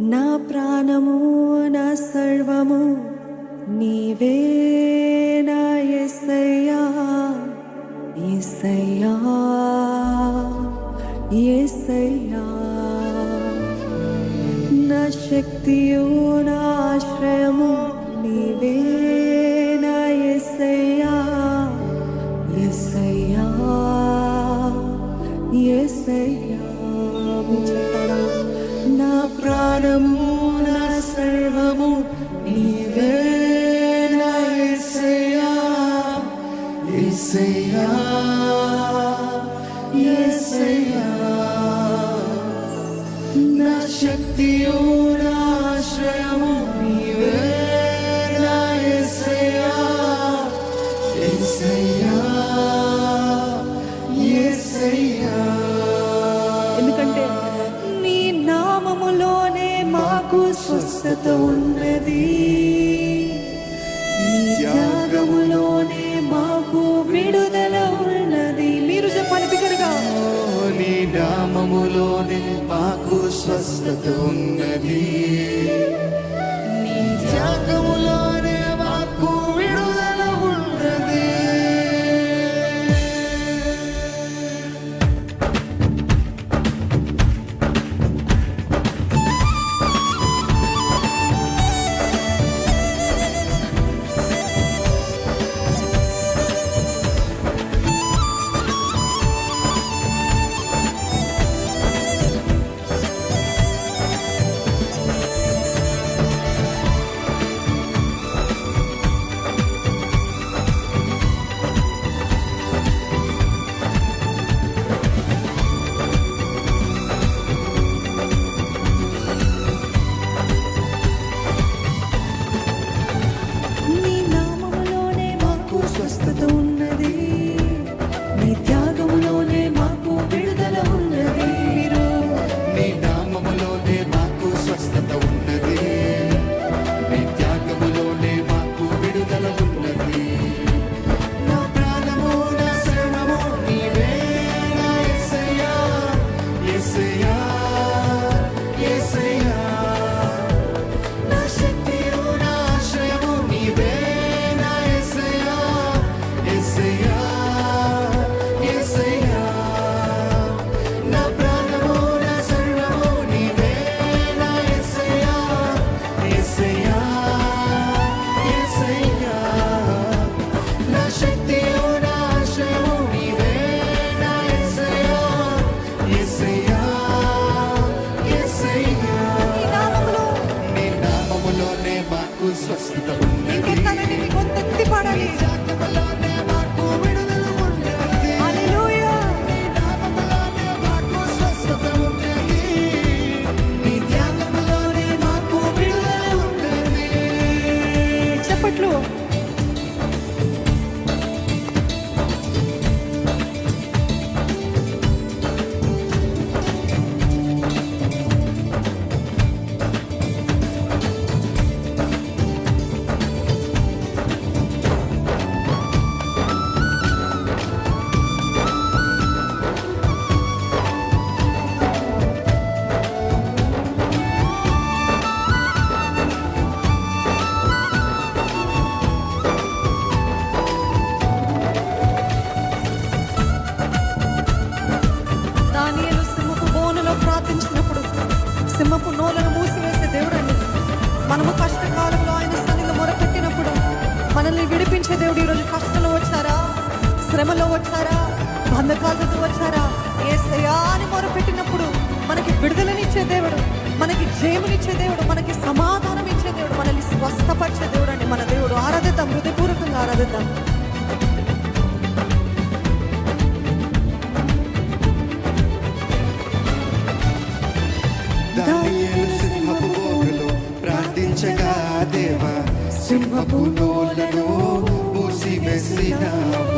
నా ప్రాణము నా సర్వము నీవే నా ఎస్సయ్యా ఎస్సయ్యా ఎస్సయ్యా నా శక్తియు నా ఆశ్రయము నీవే. ప్రాణము నా సర్వము నీవే నా ఎస్సయ్యా ఎస్సయ్యా ఎస్సయ్యా నా శక్తియు నా ఆశ్రయము నీవే నా యేసయ్యా యేసయ్యా యేసయ్యా స్వస్థత ఉన్నది. త్యాగములోనే మాకు విడుదల ఉన్నది. మీరు చెప్పాలి బిగ్గరగా. నీ నామములోనే మాకు స్వస్థత ఉన్నది. దేవుడు ఈరోజు కష్టంలో వచ్చారా? శ్రమలో వచ్చారా? బంధకాలతో వచ్చారా? ఏసయ్యా అని మొరపెట్టినప్పుడు మనకి విడుదలనిచ్చే దేవుడు మనకి జయమునిచ్చే దేవుడు మనకి సమాధానం ఇచ్చే దేవుడు మనల్ని స్వస్థపరిచే దేవుడు అండి మన దేవుడు. ఆరాధిద్దాం హృదయపూర్వకంగా ఆరాధిద్దాం. ప్రార్థించగా దేవా సింహపు না।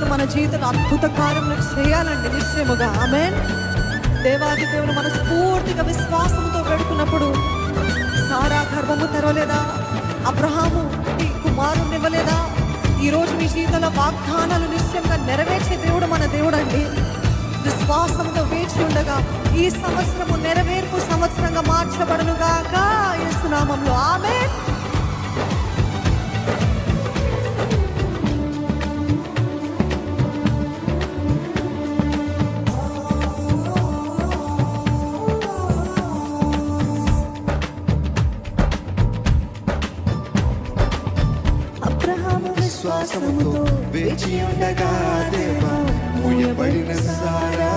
దేవుడు మన జీవితంలో అద్భుత కార్యములు చేయాలండి నిశ్చయముగా. ఆమె దేవాది దేవుడు మన స్ఫూర్తిగా విశ్వాసంతో పెడుకున్నప్పుడు సారా గర్భము తెరవలేదా? అబ్రహాము కుమారుని ఇవ్వలేదా? ఈరోజు మీ జీవితంలో వాగ్దానాలు నిశ్చయంగా నెరవేర్చే దేవుడు మన దేవుడు అండి విశ్వాసంతో వేచి ఉండగా ఈ సంవత్సరము నెరవేర్పు సంవత్సరంగా మార్చబడనుగాక. ఇస్తున్నామంలో ఆమె వేచి ఉండగా దేవా మూయబడిన సారా.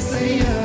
say